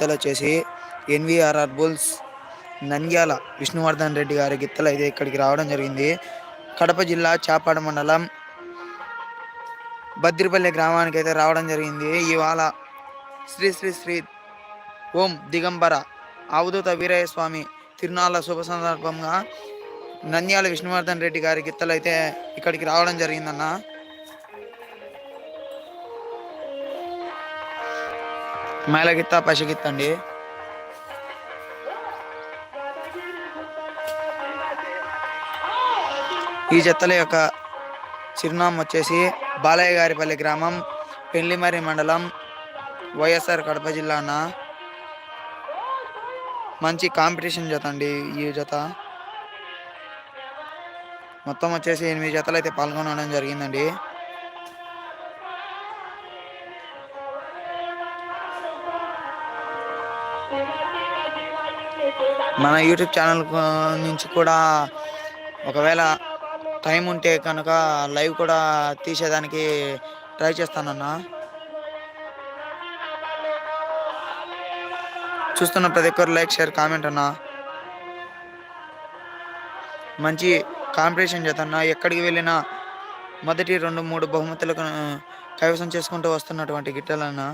గిత్తలు వచ్చేసి NVRR bulls Nandyal Vishnuvardhan Reddy గారి గిత్తలు అయితే ఇక్కడికి రావడం జరిగింది. కడప జిల్లా చాపాడ మండలం బద్రిపల్లి గ్రామానికి అయితే రావడం జరిగింది. ఇవాళ శ్రీ శ్రీ శ్రీ ఓం దిగంబర అవధూత వీరయ్య స్వామి తిరునాళ్ళ శుభ సందర్భంగా నంద్యాల విష్ణువర్ధన్ రెడ్డి గారి గిత్తలు అయితే ఇక్కడికి రావడం జరిగిందన్న. మేళగిత్త పసిగిత్త అండి ఈ జత్తల యొక్క చిరునామా వచ్చేసి బాలయ్య గారిపల్లి గ్రామం పెళ్ళిమరి మండలం వైఎస్ఆర్ కడప జిల్లాన మంచి కాంపిటీషన్ జత అండి ఈ జత మొత్తం వచ్చేసి ఎనిమిది జతలు అయితే పాల్గొనడం జరిగిందండి మన యూట్యూబ్ ఛానల్ నుంచి కూడా ఒకవేళ టైం ఉంటే కనుక లైవ్ కూడా తీసేదానికి ట్రై చేస్తానన్నా. చూస్తున్న ప్రతి ఒక్కరు లైక్ షేర్ కామెంట్ అన్నా. మంచి కాంపిటీషన్ చేతన్నా ఎక్కడికి వెళ్ళినా మొదటి రెండు మూడు బహుమతులకు కైవసం చేసుకుంటూ వస్తున్నటువంటి గిట్టలన్నా.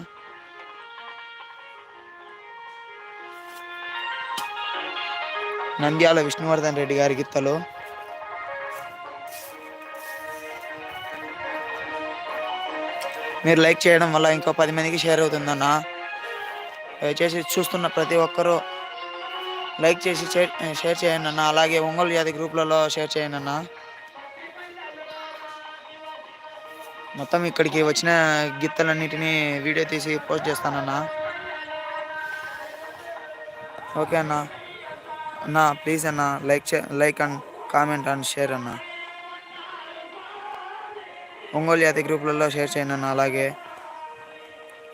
నంద్యాల విష్ణువర్ధన్ రెడ్డి గారి గిత్తలో. మీరు లైక్ చేయడం వల్ల ఇంకో పది మందికి షేర్ అవుతుందన్న. దయచేసి చూస్తున్న ప్రతి ఒక్కరూ లైక్ చేసి షేర్ షేర్ చేయండి అన్న అలాగే ఒంగోలు జాతి గ్రూప్లలో షేర్ చేయండి అన్న మొత్తం ఇక్కడికి వచ్చిన గిత్తలన్నిటినీ వీడియో తీసి పోస్ట్ చేస్తానన్నా. ఓకే అన్నా. అన్న ప్లీజ్ అన్న లైక్ చే like and comment and share అన్న. ఒంగోలు జాతి గ్రూపులలో షేర్ చేయండి అన్న అలాగే.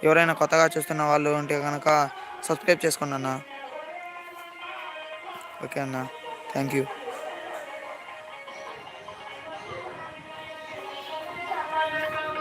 ఎవరైనా కొత్తగా చూస్తున్న వాళ్ళు ఉంటే కనుక సబ్స్క్రైబ్ చేసుకోండి అన్న. ఓకే అన్న. Thank you